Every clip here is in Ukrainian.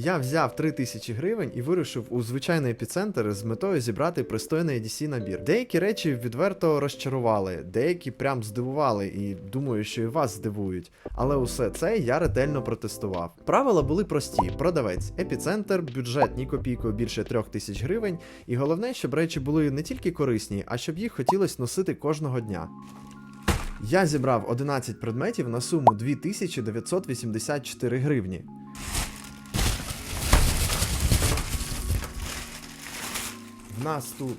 Я взяв 3000 гривень і вирушив у звичайний епіцентр з метою зібрати пристойний ADC набір. Деякі речі відверто розчарували, деякі прям здивували, і думаю, що і вас здивують. Але усе це я ретельно протестував. Правила були прості: продавець, епіцентр, бюджет ні копійкою більше 3000 гривень, і головне, щоб речі були не тільки корисні, а щоб їх хотілося носити кожного дня. Я зібрав 11 предметів на суму 2984 гривні. Нас тут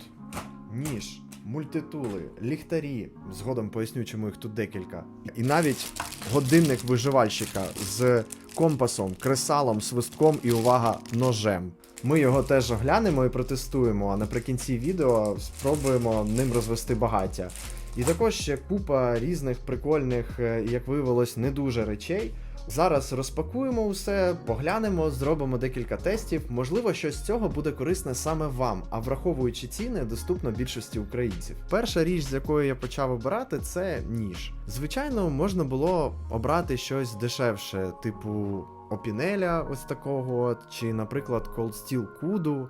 ніж, мультитули, ліхтарі. Згодом поясню, чому їх тут декілька. І навіть годинник виживальщика з компасом, кресалом, свистком і увага ножем. Ми його теж оглянемо і протестуємо, а наприкінці відео спробуємо ним розвести багаття. І також ще купа різних прикольних, е, як виявилось, не дуже речей. Зараз розпакуємо усе, поглянемо, зробимо декілька тестів. Можливо, щось з цього буде корисне саме вам, а враховуючи ціни, доступно більшості українців. Перша річ, з якої я почав обирати, це ніж. Звичайно, можна було обрати щось дешевше, типу опінеля, ось такого, чи, наприклад, Cold Steel Kudu.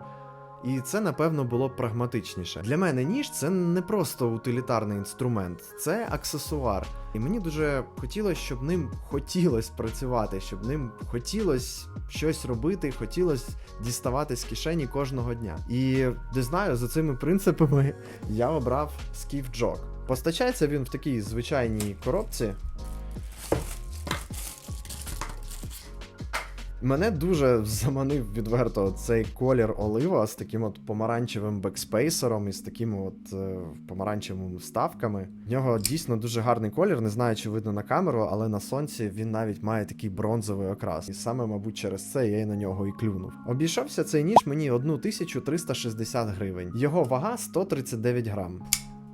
І це, напевно, було прагматичніше. Для мене ніж це не просто утилітарний інструмент, це аксесуар. І мені дуже хотілося, щоб ним хотілося працювати, щоб ним хотілося щось робити, хотілося діставати з кишені кожного дня. І не знаю, за цими принципами я обрав Jog. Постачається він в такій звичайній коробці. Мене дуже заманив відверто цей колір олива з таким от помаранчевим бекспейсером і з такими от е, помаранчевими вставками. В нього дійсно дуже гарний колір, не знаю, чи видно на камеру, але на сонці він навіть має такий бронзовий окрас. І саме, мабуть, через це я й на нього і клюнув. Обійшовся цей ніж мені 1360 гривень. Його вага 139 грам.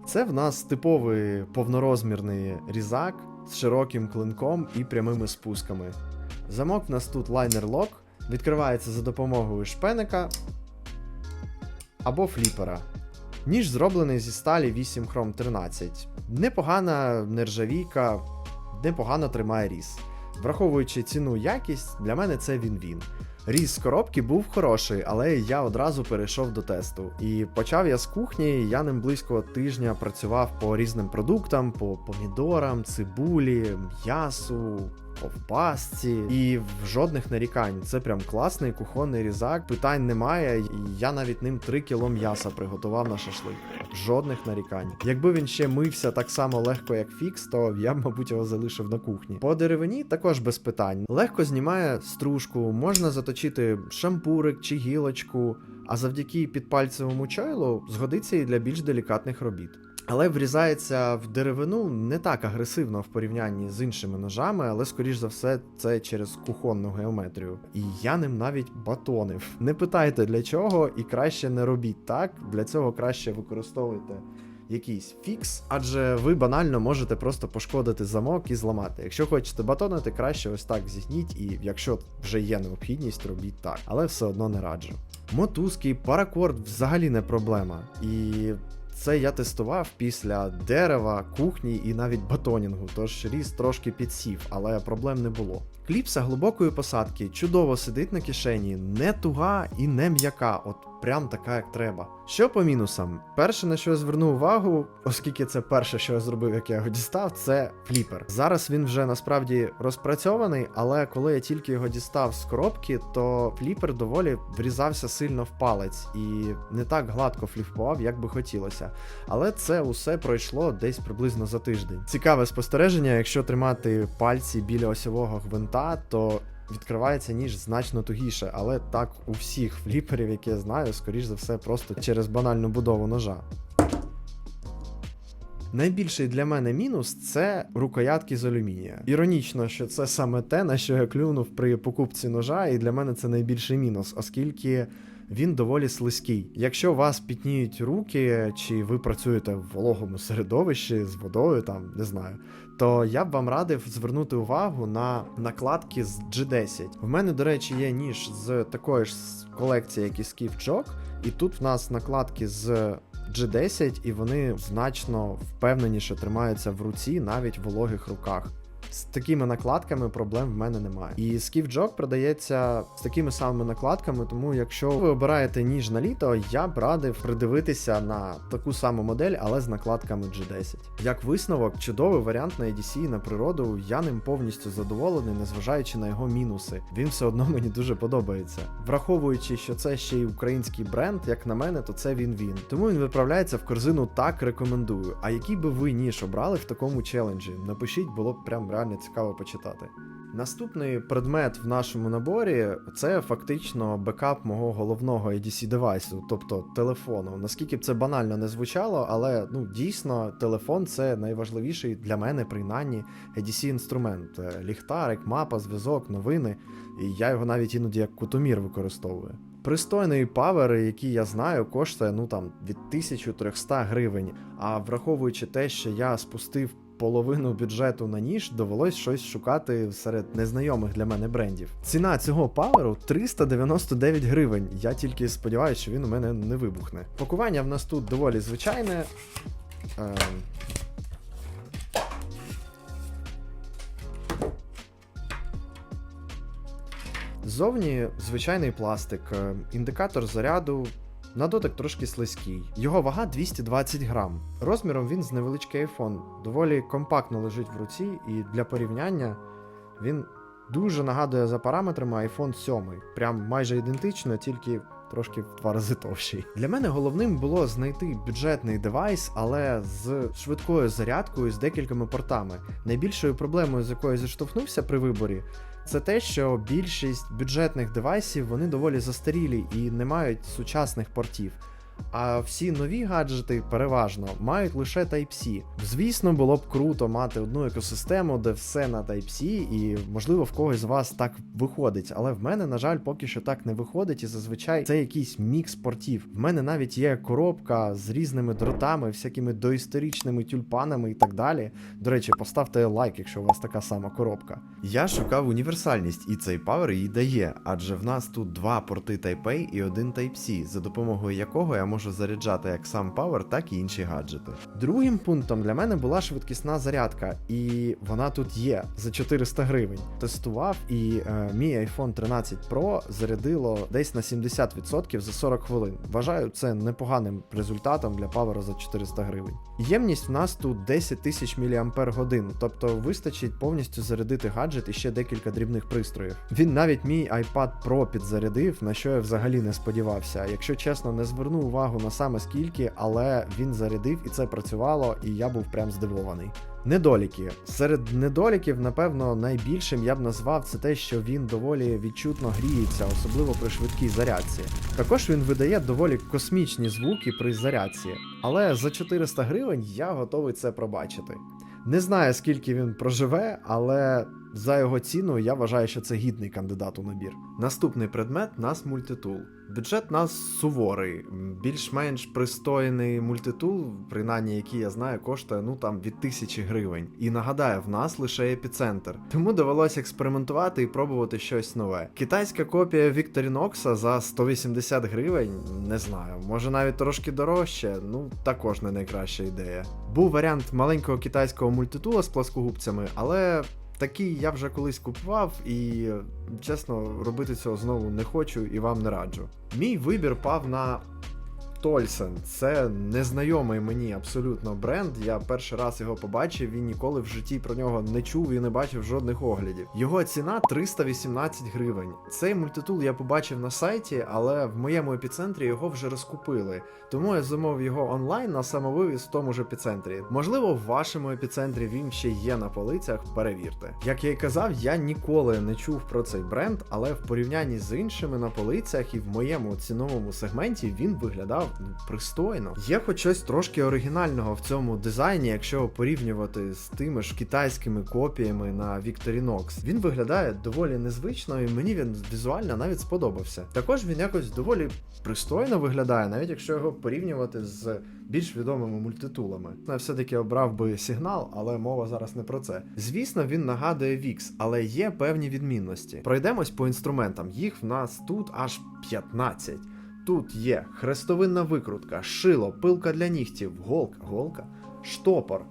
Це в нас типовий повнорозмірний різак з широким клинком і прямими спусками. Замок в нас тут лайнер лок, відкривається за допомогою шпеника або фліпера. Ніж зроблений зі сталі 8 хром 13. Непогана нержавійка, непогано тримає різ. Враховуючи ціну якість, для мене це він-він. Різ з коробки був хороший, але я одразу перейшов до тесту. І почав я з кухні, я ним близько тижня працював по різним продуктам, по помідорам, цибулі, м'ясу, ковбасці і в жодних нарікань. Це прям класний кухонний різак, питань немає. Я навіть ним 3 кіло м'яса приготував на шашлик. Жодних нарікань. Якби він ще мився так само легко, як фікс, то я б, мабуть, його залишив на кухні. По деревині також без питань. Легко знімає стружку, можна заточити шампурик чи гілочку, а завдяки підпальцевому чойлу згодиться і для більш делікатних робіт. Але врізається в деревину не так агресивно в порівнянні з іншими ножами, але скоріш за все це через кухонну геометрію. І я ним навіть батонив. Не питайте для чого, і краще не робіть так. Для цього краще використовуйте якийсь фікс, адже ви банально можете просто пошкодити замок і зламати. Якщо хочете батонити, краще ось так зігніть, і якщо вже є необхідність, робіть так, але все одно не раджу. Мотузки, паракорд взагалі не проблема. І це я тестував після дерева, кухні і навіть батонінгу, тож ріс трошки підсів, але проблем не було. Кліпса глибокої посадки чудово сидить на кишені, не туга і не м'яка, от прям така, як треба. Що по мінусам? Перше, на що я звернув увагу, оскільки це перше, що я зробив, як я його дістав, це фліпер. Зараз він вже насправді розпрацьований, але коли я тільки його дістав з коробки, то фліпер доволі врізався сильно в палець і не так гладко фліпував, як би хотілося. Але це усе пройшло десь приблизно за тиждень. Цікаве спостереження, якщо тримати пальці біля осьового гвинта, то відкривається ніж значно тугіше, але так у всіх фліперів, які я знаю, скоріш за все, просто через банальну будову ножа. Найбільший для мене мінус це рукоятки з алюмінія. Іронічно, що це саме те, на що я клюнув при покупці ножа, і для мене це найбільший мінус, оскільки він доволі слизький. Якщо у вас пітніють руки, чи ви працюєте в вологому середовищі з водою, там не знаю, то я б вам радив звернути увагу на накладки з G10. В мене, до речі, є ніж з такої ж колекції, як і Skiff Jog, і тут в нас накладки з G10, і вони значно впевненіше тримаються в руці навіть в вологих руках. З такими накладками проблем в мене немає. І Skiff Jog продається з такими самими накладками, тому якщо ви обираєте ніж на літо, я б радив придивитися на таку саму модель, але з накладками G10. Як висновок, чудовий варіант на EDC на природу. Я ним повністю задоволений, незважаючи на його мінуси. Він все одно мені дуже подобається. Враховуючи, що це ще й український бренд, як на мене, то це він він. Тому він виправляється в корзину так рекомендую. А який би ви ніж обрали в такому челенджі? Напишіть, було б прям реально цікаво почитати. Наступний предмет в нашому наборі це фактично бекап мого головного EDC девайсу, тобто телефону. Наскільки б це банально не звучало, але ну дійсно телефон це найважливіший для мене, принаймні, EDC інструмент. Е, Ліхтарик, мапа, зв'язок, новини. І я його навіть іноді як кутомір використовую. Пристойний павер, який я знаю, коштує ну там від 1300 гривень. А враховуючи те, що я спустив половину бюджету на ніж, довелось щось шукати серед незнайомих для мене брендів. Ціна цього паверу 399 гривень. Я тільки сподіваюся, що він у мене не вибухне. Пакування в нас тут доволі звичайне. Ем, Ззовні звичайний пластик, е, індикатор заряду. На дотик трошки слизький. Його вага 220 грам. Розміром він з невеличкий iPhone. Доволі компактно лежить в руці, і для порівняння він дуже нагадує за параметрами iPhone 7. Прям майже ідентично, тільки трошки в два рази товщий. Для мене головним було знайти бюджетний девайс, але з швидкою зарядкою з декількома портами. Найбільшою проблемою, з якою зіштовхнувся при виборі, це те, що більшість бюджетних девайсів вони доволі застарілі і не мають сучасних портів. А всі нові гаджети переважно мають лише Type-C. Звісно, було б круто мати одну екосистему, де все на Type-C, і можливо в когось з вас так виходить. Але в мене, на жаль, поки що так не виходить, і зазвичай це якийсь мікс портів. В мене навіть є коробка з різними дротами, всякими доісторичними тюльпанами і так далі. До речі, поставте лайк, якщо у вас така сама коробка. Я шукав універсальність, і цей павер її дає, адже в нас тут два порти Type-A і один Type-C, за допомогою якого я можу заряджати як сам павер, так і інші гаджети. Другим пунктом для мене була швидкісна зарядка, і вона тут є за 400 гривень. Тестував, і е, мій iPhone 13 Pro зарядило десь на 70% за 40 хвилин. Вважаю це непоганим результатом для павера за 400 гривень. Ємність в нас тут 10 тисяч мАч, тобто вистачить повністю зарядити гаджет і ще декілька дрібних пристроїв. Він навіть мій iPad Pro підзарядив, на що я взагалі не сподівався. Якщо чесно, не зверну увагу на саме скільки, але він зарядив і це працювало, і я був прям здивований. Недоліки. Серед недоліків, напевно, найбільшим я б назвав це те, що він доволі відчутно гріється, особливо при швидкій зарядці. Також він видає доволі космічні звуки при зарядці, але за 400 гривень я готовий це пробачити. Не знаю, скільки він проживе, але за його ціну я вважаю, що це гідний кандидат у набір. Наступний предмет нас мультитул. Бюджет нас суворий, більш-менш пристойний мультитул, принаймні який я знаю, коштує ну там від тисячі гривень. І нагадаю, в нас лише епіцентр. Тому довелося експериментувати і пробувати щось нове. Китайська копія Victorinox за 180 гривень, не знаю, може навіть трошки дорожче, ну також не найкраща ідея. Був варіант маленького китайського мультитула з пласкогубцями, але. Такий я вже колись купував, і чесно, робити цього знову не хочу і вам не раджу. Мій вибір пав на Тольсен. Це незнайомий мені абсолютно бренд. Я перший раз його побачив і ніколи в житті про нього не чув і не бачив жодних оглядів. Його ціна 318 гривень. Цей мультитул я побачив на сайті, але в моєму епіцентрі його вже розкупили. Тому я замовив його онлайн на самовивіз в тому ж епіцентрі. Можливо, в вашому епіцентрі він ще є на полицях, перевірте. Як я й казав, я ніколи не чув про цей бренд, але в порівнянні з іншими на полицях і в моєму ціновому сегменті він виглядав ну, пристойно. Є хоч щось трошки оригінального в цьому дизайні, якщо порівнювати з тими ж китайськими копіями на Victorinox. Він виглядає доволі незвично, і мені він візуально навіть сподобався. Також він якось доволі пристойно виглядає, навіть якщо його порівнювати з більш відомими мультитулами. Я все-таки обрав би сигнал, але мова зараз не про це. Звісно, він нагадує VIX, але є певні відмінності. Пройдемось по інструментам. Їх в нас тут аж 15. Тут є хрестовинна викрутка, шило, пилка для нігтів, голка, голка, штопор,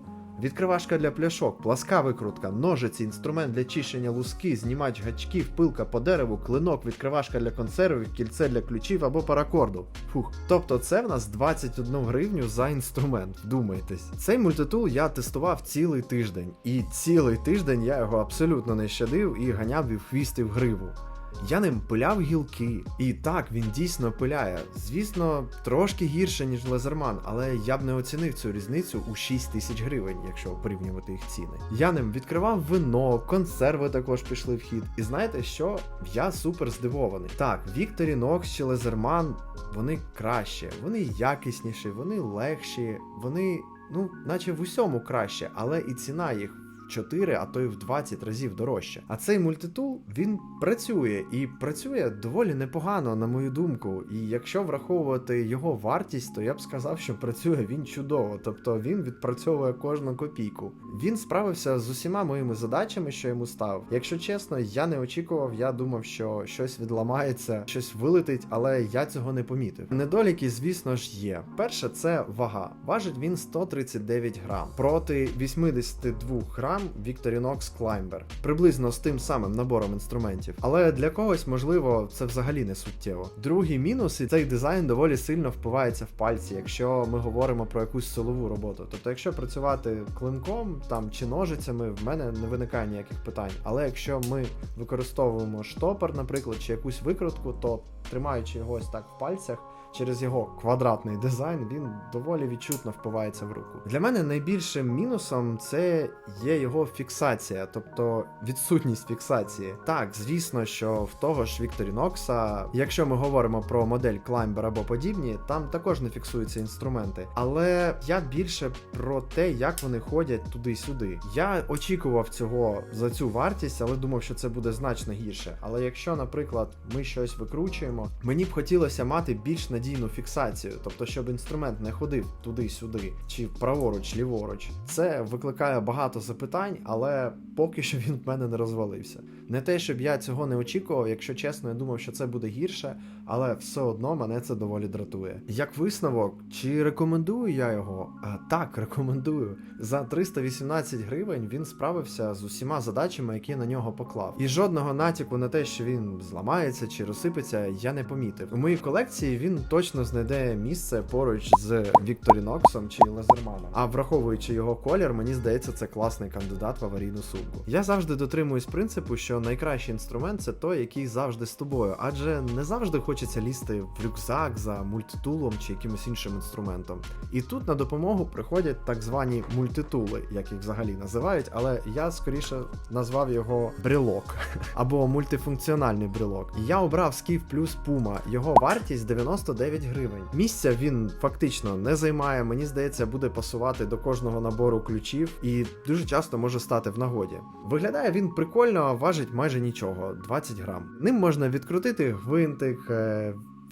відкривашка для пляшок, пласка викрутка, ножиці, інструмент для чищення луски, знімач гачків, пилка по дереву, клинок, відкривашка для консервів, кільце для ключів або паракорду. Фух. Тобто це в нас 21 гривню за інструмент. Вдумайтесь. Цей мультитул я тестував цілий тиждень, і цілий тиждень я його абсолютно не щадив і ганяв в хвіст в гриву. Я ним пиляв гілки, і так він дійсно пиляє. Звісно, трошки гірше, ніж лазерман, але я б не оцінив цю різницю у 6 тисяч гривень, якщо порівнювати їх ціни. Я ним відкривав вино, консерви також пішли в хід. І знаєте що? Я супер здивований. Так, Victorinox чи лазерман вони краще, вони якісніші, вони легші, вони, ну, наче в усьому краще, але і ціна їх. В 4, а то й в 20 разів дорожче. А цей мультитул він працює і працює доволі непогано, на мою думку. І якщо враховувати його вартість, то я б сказав, що працює він чудово, тобто він відпрацьовує кожну копійку. Він справився з усіма моїми задачами, що йому став. Якщо чесно, я не очікував, я думав, що щось відламається, щось вилетить, але я цього не помітив. Недоліки, звісно ж, є. Перше, це вага. Важить він 139 грам проти 82 грам Victorinox Climber. Приблизно з тим самим набором інструментів. Але для когось, можливо, це взагалі не суттєво. Другий мінус, і цей дизайн доволі сильно впивається в пальці, якщо ми говоримо про якусь силову роботу. Тобто, якщо працювати клинком там чи ножицями, в мене не виникає ніяких питань. Але якщо ми використовуємо штопор, наприклад, чи якусь викрутку, то тримаючи його ось так в пальцях. Через його квадратний дизайн він доволі відчутно впивається в руку. Для мене найбільшим мінусом це є його фіксація, тобто відсутність фіксації. Так, звісно, що в того ж Victorinox, якщо ми говоримо про модель Climber або подібні, там також не фіксуються інструменти. Але я більше про те, як вони ходять туди-сюди. Я очікував цього за цю вартість, але думав, що це буде значно гірше. Але якщо, наприклад, ми щось викручуємо, мені б хотілося мати більш надійну фіксацію, тобто, щоб інструмент не ходив туди-сюди, чи праворуч, ліворуч. Це викликає багато запитань, але поки що він в мене не розвалився. Не те, щоб я цього не очікував, якщо чесно, я думав, що це буде гірше, але все одно мене це доволі дратує. Як висновок, чи рекомендую я його? А, так, рекомендую. За 318 гривень він справився з усіма задачами, які на нього поклав. І жодного натяку на те, що він зламається чи розсипеться, я не помітив. У моїй колекції він точно знайде місце поруч з Вікторіноксом чи Лазерманом. А враховуючи його колір, мені здається, це класний кандидат в аварійну сумку. Я завжди дотримуюсь принципу, що найкращий інструмент це той, який завжди з тобою, адже не завжди хочеться лізти в рюкзак за мультитулом чи якимось іншим інструментом. І тут на допомогу приходять так звані мультитули, як їх взагалі називають, але я скоріше назвав його брелок або мультифункціональний брелок. Я обрав Skiff Plus Puma, його вартість 99 гривень. Місця він фактично не займає, мені здається, буде пасувати до кожного набору ключів і дуже часто може стати в нагоді. Виглядає він прикольно, важить майже нічого 20 грам. Ним можна відкрутити гвинтик.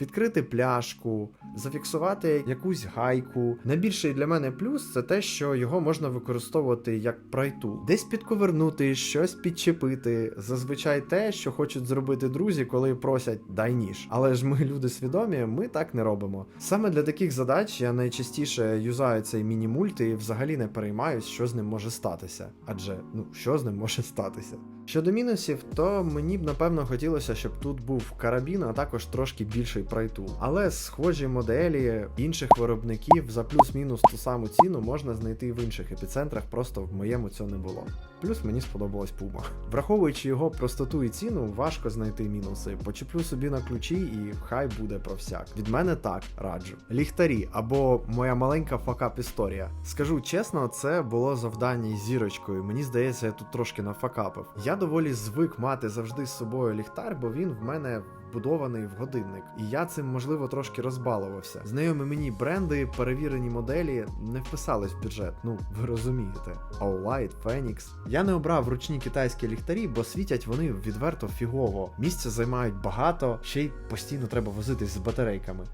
Відкрити пляшку, зафіксувати якусь гайку. Найбільший для мене плюс це те, що його можна використовувати як прайту, десь підковернути, щось підчепити. Зазвичай те, що хочуть зробити друзі, коли просять дай ніж. Але ж ми люди свідомі, ми так не робимо. Саме для таких задач я найчастіше юзаю цей міні-мульт і взагалі не переймаюсь, що з ним може статися. Адже ну що з ним може статися. Щодо мінусів, то мені б напевно хотілося, щоб тут був карабін, а також трошки більший прайтул. Але схожі моделі інших виробників за плюс-мінус ту саму ціну можна знайти в інших епіцентрах, просто в моєму цього не було. Плюс мені сподобалась Puma. Враховуючи його простоту і ціну, важко знайти мінуси. Почеплю собі на ключі і хай буде про всяк. Від мене так раджу. Ліхтарі або моя маленька факап історія. Скажу чесно, це було завдання зірочкою. Мені здається, я тут трошки нафакапив. Я доволі звик мати завжди з собою ліхтар, бо він в мене вбудований в годинник, і я цим можливо трошки розбалувався. Знайомі мені бренди, перевірені моделі не вписались в бюджет. Ну ви розумієте. All-Light, Phoenix. Я не обрав ручні китайські ліхтарі, бо світять вони відверто фігово. Місця займають багато, ще й постійно треба возитись з батарейками.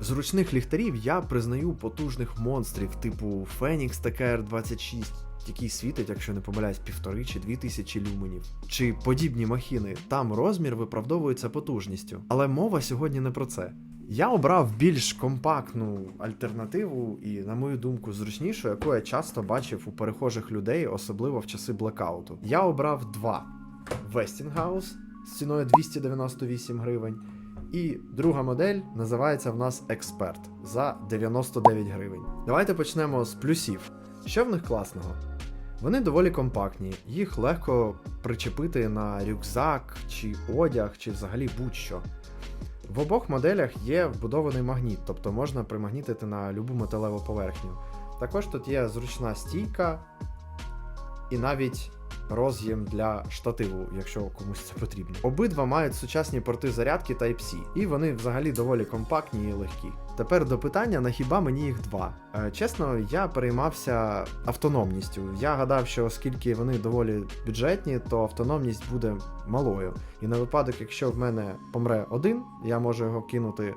З ручних ліхтарів я признаю потужних монстрів, типу Phoenix TKR26, який світить, якщо не помиляюсь, півтори чи дві тисячі люменів, чи подібні махіни. Там розмір виправдовується потужністю. Але мова сьогодні не про це. Я обрав більш компактну альтернативу і, на мою думку, зручнішу, яку я часто бачив у перехожих людей, особливо в часи блекауту. Я обрав два: Westinghouse з ціною 298 гривень. І друга модель називається в нас Експерт за 99 гривень. Давайте почнемо з плюсів. Що в них класного? Вони доволі компактні, їх легко причепити на рюкзак чи одяг, чи взагалі будь-що. В обох моделях є вбудований магніт, тобто можна примагнітити на любу металеву поверхню. Також тут є зручна стійка і навіть роз'єм для штативу, якщо комусь це потрібно. Обидва мають сучасні порти зарядки Type-C, і вони взагалі доволі компактні і легкі. Тепер до питання, на хіба мені їх два. Е, чесно, я переймався автономністю. Я гадав, що оскільки вони доволі бюджетні, то автономність буде малою. І на випадок, якщо в мене помре один, я можу його кинути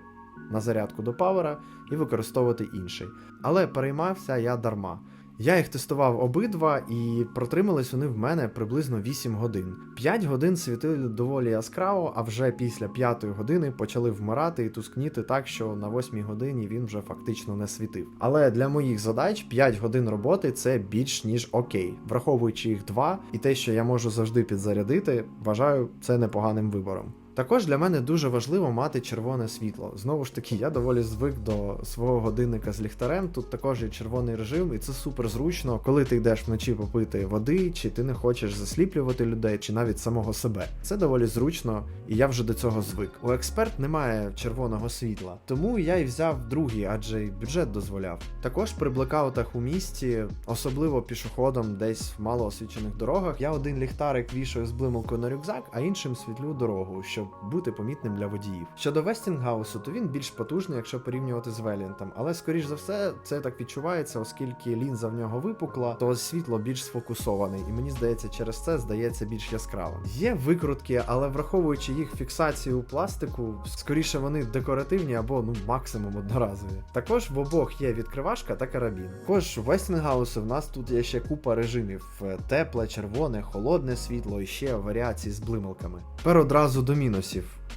на зарядку до павера і використовувати інший. Але переймався я дарма. Я їх тестував обидва, і протримались вони в мене приблизно 8 годин. 5 годин світили доволі яскраво, а вже після 5 години почали вмирати і тускніти так, що на 8 годині він вже фактично не світив. Але для моїх задач 5 годин роботи це більш ніж окей. Враховуючи їх два, і те, що я можу завжди підзарядити, вважаю це непоганим вибором. Також для мене дуже важливо мати червоне світло. Знову ж таки, я доволі звик до свого годинника з ліхтарем. Тут також є червоний режим, і це супер зручно, коли ти йдеш вночі попити води, чи ти не хочеш засліплювати людей, чи навіть самого себе. Це доволі зручно, і я вже до цього звик. У експерт немає червоного світла, тому я й взяв другий, адже й бюджет дозволяв. Також при блекаутах у місті, особливо пішоходом, десь в малоосвічених дорогах, я один ліхтарик вішаю з блималкою на рюкзак, а іншим світлю дорогу, щоб бути помітним для водіїв. Щодо Вестінгаусу, то він більш потужний, якщо порівнювати з Велінтом, але скоріш за все це так відчувається, оскільки лінза в нього випукла, то світло більш сфокусований, і мені здається, через це здається більш яскравим. Є викрутки, але враховуючи їх фіксацію у пластику, скоріше вони декоративні або ну максимум одноразові. Також в обох є відкривашка та карабін. Також у Вестінгаусу в нас тут є ще купа режимів: е, тепле, червоне, холодне світло і ще варіації з блималками. Тепер одразу до мінусів.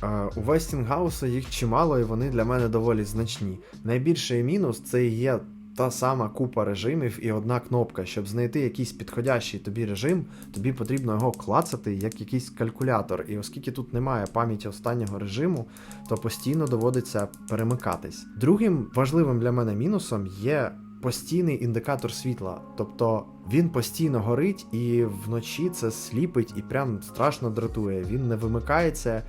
Е, У Вестінгауса їх чимало, і вони для мене доволі значні. Найбільший мінус це є та сама купа режимів і одна кнопка. Щоб знайти якийсь підходящий тобі режим, тобі потрібно його клацати як якийсь калькулятор. І оскільки тут немає пам'яті останнього режиму, то постійно доводиться перемикатись. Другим важливим для мене мінусом є. Постійний індикатор світла, тобто він постійно горить і вночі це сліпить і прям страшно дратує. Він не вимикається,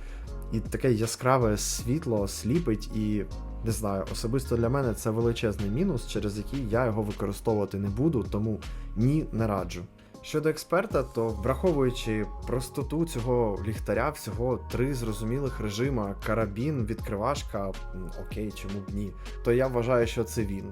і таке яскраве світло сліпить і. Не знаю, особисто для мене це величезний мінус, через який я його використовувати не буду, тому ні, не раджу. Щодо експерта, то враховуючи простоту цього ліхтаря, всього три зрозумілих режима: карабін, відкривашка, окей, чому б ні, то я вважаю, що це він.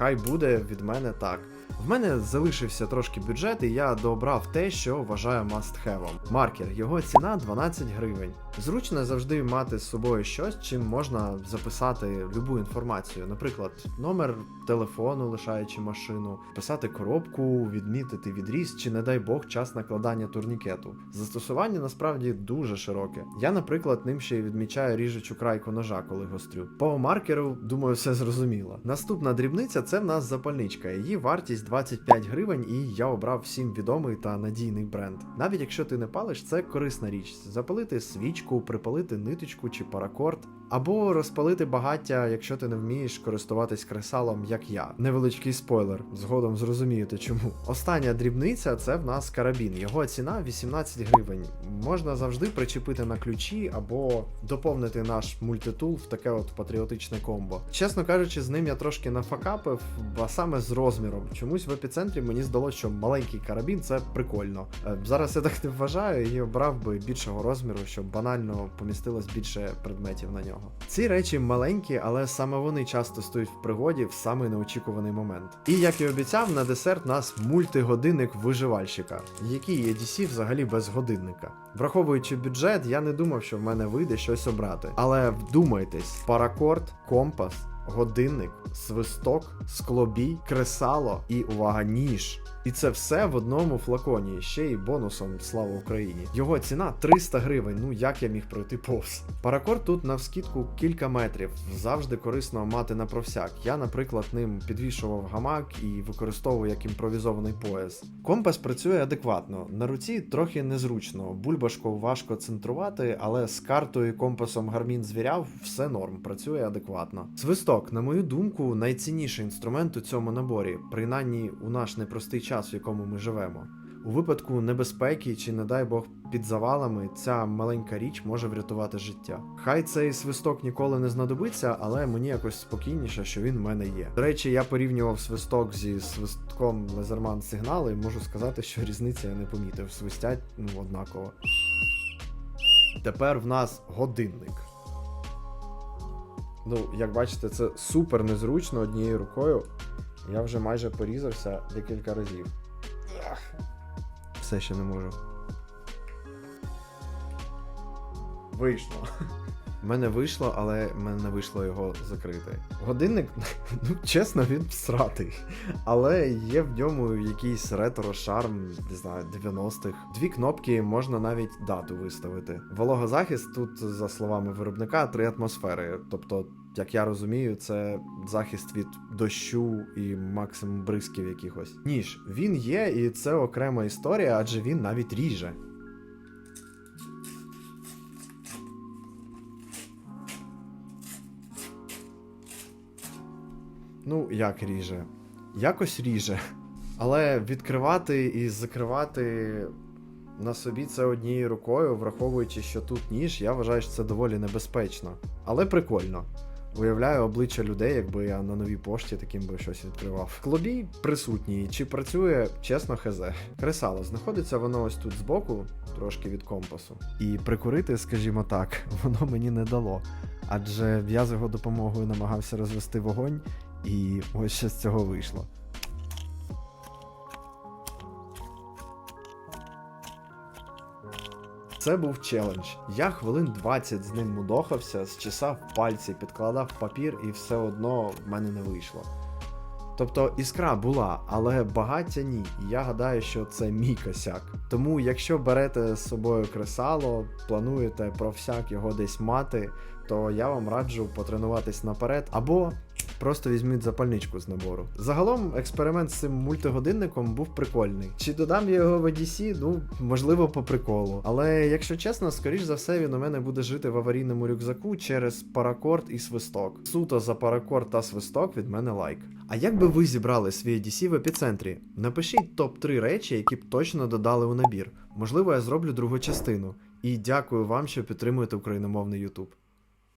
Хай буде від мене так. В мене залишився трошки бюджет, і я дообрав те, що вважаю must-have. Маркер, його ціна 12 гривень. Зручно завжди мати з собою щось, чим можна записати любу інформацію. Наприклад, номер телефону, лишаючи машину, писати коробку, відмітити відріз, чи, не дай Бог, час накладання турнікету. Застосування насправді дуже широке. Я, наприклад, ним ще й відмічаю ріжучу крайку ножа, коли гострю. По маркеру, думаю, все зрозуміло. Наступна дрібниця це в нас запальничка. Її вартість 25 гривень, і я обрав всім відомий та надійний бренд. Навіть якщо ти не палиш, це корисна річ. Запалити свічку, припалити ниточку чи паракорд, або розпалити багаття, якщо ти не вмієш користуватись кресалом, як я. Невеличкий спойлер, згодом зрозумієте чому. Остання дрібниця це в нас карабін. Його ціна 18 гривень. Можна завжди причепити на ключі або доповнити наш мультитул в таке от патріотичне комбо. Чесно кажучи, з ним я трошки нафакапив, а саме з розміром. Чомусь в епіцентрі мені здалося, що маленький карабін це прикольно. Е, Зараз я так не вважаю і обрав би більшого розміру, щоб банально помістилось більше предметів на нього. Ці речі маленькі, але саме вони часто стоять в пригоді в самий неочікуваний момент. І як і обіцяв, на десерт нас мультигодинник виживальщика, який EDC взагалі без годинника. Враховуючи бюджет, я не думав, що в мене вийде щось обрати. Але вдумайтесь: паракорд, компас, годинник, свисток, склобій, кресало і увага, ніж. І це все в одному флаконі, ще й бонусом слава Україні. Його ціна 300 гривень. Ну як я міг пройти повз? Паракорд тут навскідку кілька метрів. Завжди корисно мати на провсяк. Я, наприклад, ним підвішував гамак і використовую як імпровізований пояс. Компас працює адекватно. На руці трохи незручно. Бульбашку важко центрувати, але з картою і компасом Garmin звіряв все норм, працює адекватно. Свисток, на мою думку, найцінніший інструмент у цьому наборі, принаймні у наш непростий час, в якому ми живемо. У випадку небезпеки чи, не дай Бог, під завалами ця маленька річ може врятувати життя. Хай цей свисток ніколи не знадобиться, але мені якось спокійніше, що він в мене є. До речі, я порівнював свисток зі свистком Лезерман сигнали, можу сказати, що різниці я не помітив. Свистять ну однаково. Тепер в нас годинник. Ну, як бачите, це супер незручно однією рукою. Я вже майже порізався декілька разів. Все ще не можу. Вийшло. У мене вийшло, але в мене не вийшло його закрити. Годинник, ну чесно, він всратий. Але є в ньому якийсь ретро-шарм, не знаю, 90-х. Дві кнопки можна навіть дату виставити. Вологозахист тут, за словами виробника, три атмосфери. Тобто, як я розумію, це захист від дощу і максимум бризків якихось. Ніж він є, і це окрема історія, адже він навіть ріже. Ну, як ріже? Якось ріже. Але відкривати і закривати на собі це однією рукою, враховуючи, що тут ніж, я вважаю, що це доволі небезпечно. Але прикольно. Уявляю обличчя людей, якби я на новій пошті таким би щось відкривав. Клобій присутній, чи працює, чесно, хз. Кресало, знаходиться воно ось тут збоку, трошки від компасу. І прикурити, скажімо так, воно мені не дало. Адже я з його допомогою намагався розвести вогонь, і ось що з цього вийшло. Це був челендж. Я хвилин 20 з ним мудохався, зчесав пальці, підкладав папір, і все одно в мене не вийшло. Тобто іскра була, але багаття ні. Я гадаю, що це мій косяк. Тому, якщо берете з собою кресало, плануєте про всяк його десь мати, то я вам раджу потренуватись наперед або просто візьміть запальничку з набору. Загалом експеримент з цим мультигодинником був прикольний. Чи додам я його в EDC? Ну, можливо, по приколу. Але якщо чесно, скоріш за все, він у мене буде жити в аварійному рюкзаку через паракорд і свисток. Суто за паракорд та свисток від мене лайк. А як би ви зібрали свій EDC в епіцентрі? Напишіть топ-3 речі, які б точно додали у набір. Можливо, я зроблю другу частину. І дякую вам, що підтримуєте україномовний YouTube.